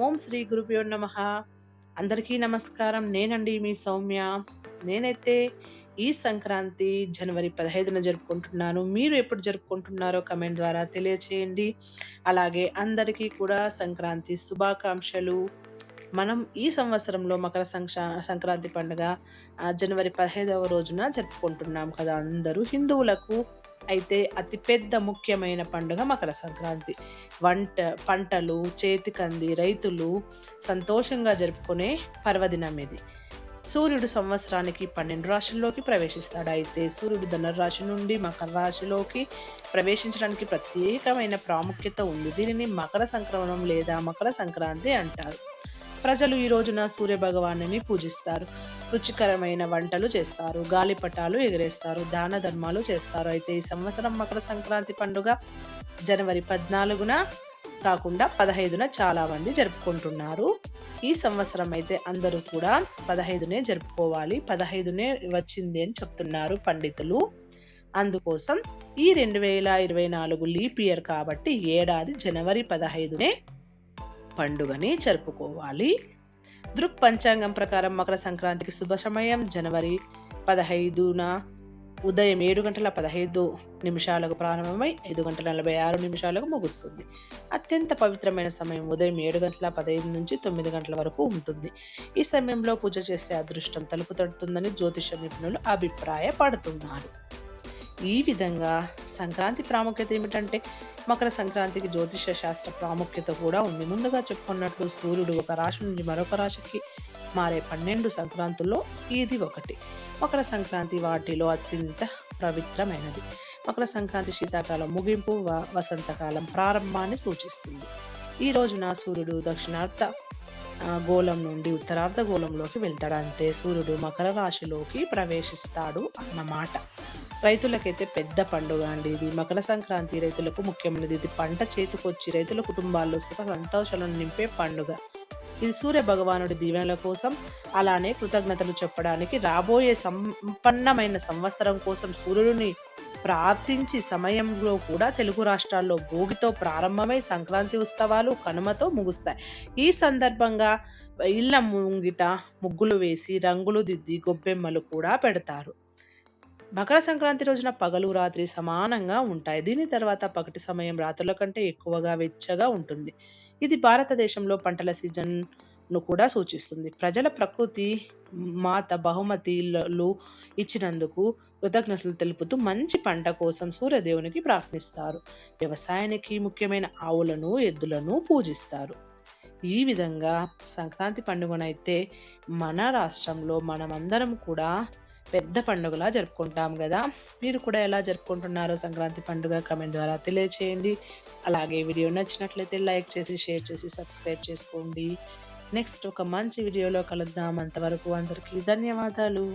ఓం శ్రీ గురుభ్యో నమ. అందరికీ నమస్కారం. నేనండి మీ సౌమ్య. నేనైతే ఈ సంక్రాంతి జనవరి పదహైదున జరుపుకుంటున్నాను. మీరు ఎప్పుడు జరుపుకుంటున్నారో కమెంట్ ద్వారా తెలియచేయండి. అలాగే అందరికీ కూడా సంక్రాంతి శుభాకాంక్షలు. మనం ఈ సంవత్సరంలో మకర సంక్రాంతి పండుగ జనవరి పదహైదవ రోజున జరుపుకుంటున్నాం కదా అందరూ హిందువులకు. అయితే అతిపెద్ద ముఖ్యమైన పండుగ మకర సంక్రాంతి. వంట పంటలు చేతికంది రైతులు సంతోషంగా జరుపుకునే పర్వదినం ఇది. సూర్యుడు సంవత్సరానికి పన్నెండు రాశుల్లోకి ప్రవేశిస్తాడు. అయితే సూర్యుడు ధనురాశి నుండి మకర రాశిలోకి ప్రవేశించడానికి ప్రత్యేకమైన ప్రాముఖ్యత ఉంది. దీనిని మకర సంక్రమణం లేదా మకర సంక్రాంతి అంటారు. ప్రజలు ఈ రోజున సూర్య భగవాను పూజిస్తారు. రుచికరమైన వంటలు చేస్తారు. గాలిపటాలు ఎగరేస్తారు. దాన ధర్మాలు చేస్తారు. అయితే ఈ సంవత్సరం మకర సంక్రాంతి పండుగ జనవరి పద్నాలుగున కాకుండా పదహైదున చాలా మంది జరుపుకుంటున్నారు. ఈ సంవత్సరం అయితే అందరూ కూడా పదహైదునే జరుపుకోవాలి. పదహైదునే వచ్చింది అని చెప్తున్నారు పండితులు. అందుకోసం ఈ రెండు వేల ఇరవై నాలుగు లీప్ ఇయర్ కాబట్టి ఏడాది జనవరి పదహైదునే పండుగని జరుపుకోవాలి. దృక్ పంచాంగం ప్రకారం మకర సంక్రాంతికి శుభ సమయం జనవరి పదహైదున ఉదయం ఏడు గంటల పదహైదు నిమిషాలకు ప్రారంభమై ఐదు గంటల నలభై ఆరు నిమిషాలకు ముగుస్తుంది. అత్యంత పవిత్రమైన సమయం ఉదయం ఏడు గంటల పదహైదు నుంచి తొమ్మిది గంటల వరకు ఉంటుంది. ఈ సమయంలో పూజ చేసే అదృష్టం తలుపు తడుతుందని జ్యోతిష నిపుణులు అభిప్రాయపడుతున్నారు. ఈ విధంగా సంక్రాంతి ప్రాముఖ్యత ఏమిటంటే మకర సంక్రాంతికి జ్యోతిష శాస్త్ర ప్రాముఖ్యత కూడా ఉంది. ముందుగా చెప్పుకున్నట్లు సూర్యుడు ఒక రాశి నుండి మరొక రాశికి మారే పన్నెండు సంక్రాంతుల్లో ఇది ఒకటి. మకర సంక్రాంతి వాటిలో అత్యంత పవిత్రమైనది. మకర సంక్రాంతి శీతాకాలం ముగింపు వసంతకాలం ప్రారంభాన్ని సూచిస్తుంది. ఈ రోజున సూర్యుడు దక్షిణార్థ గోళం నుండి ఉత్తరార్ధ గోళంలోకి వెళ్తాడు. అంతే సూర్యుడు మకర రాశిలోకి ప్రవేశిస్తాడు అన్నమాట. రైతులకైతే పెద్ద పండుగ అండి ఇది. మకర సంక్రాంతి రైతులకు ముఖ్యమైనది. ఇది పంట చేతికొచ్చి రైతుల కుటుంబాల్లో సుఖ సంతోషాలను నింపే పండుగ. ఇది సూర్య భగవానుడి దీవెనల కోసం అలానే కృతజ్ఞతలు చెప్పడానికి రాబోయే సంపన్నమైన సంవత్సరం కోసం సూర్యుడిని ప్రార్థించి సమయంలో కూడా తెలుగు రాష్ట్రాల్లో భోగితో ప్రారంభమై సంక్రాంతి ఉత్సవాలు కనుమతో ముగుస్తాయి. ఈ సందర్భంగా ఇళ్ళ ముంగిట ముగ్గులు వేసి రంగులు దిద్ది గొబ్బెమ్మలు కూడా పెడతారు. మకర సంక్రాంతి రోజున పగలు రాత్రి సమానంగా ఉంటాయి. దీని తర్వాత పగటి సమయం రాత్రుల కంటే ఎక్కువగా వెచ్చగా ఉంటుంది. ఇది భారతదేశంలో పంటల సీజన్ను కూడా సూచిస్తుంది. ప్రజల ప్రకృతి మాత బహుమతిలు ఇచ్చినందుకు కృతజ్ఞతలు తెలుపుతూ మంచి పంట కోసం సూర్యదేవునికి ప్రార్థిస్తారు. వ్యవసాయానికి ముఖ్యమైన ఆవులను ఎద్దులను పూజిస్తారు. ఈ విధంగా సంక్రాంతి పండుగనైతే మన రాష్ట్రంలో మనమందరం కూడా పెద్ద పండుగలా జరుపుకుంటాం కదా. మీరు కూడా ఎలా జరుపుకుంటున్నారో సంక్రాంతి పండుగ కమెంట్ ద్వారా తెలియచేయండి. అలాగే వీడియో నచ్చినట్లయితే లైక్ చేసి షేర్ చేసి సబ్స్క్రైబ్ చేసుకోండి. నెక్స్ట్ ఒక మంచి వీడియోలో కలుద్దాం. అంతవరకు అందరికీ ధన్యవాదాలు.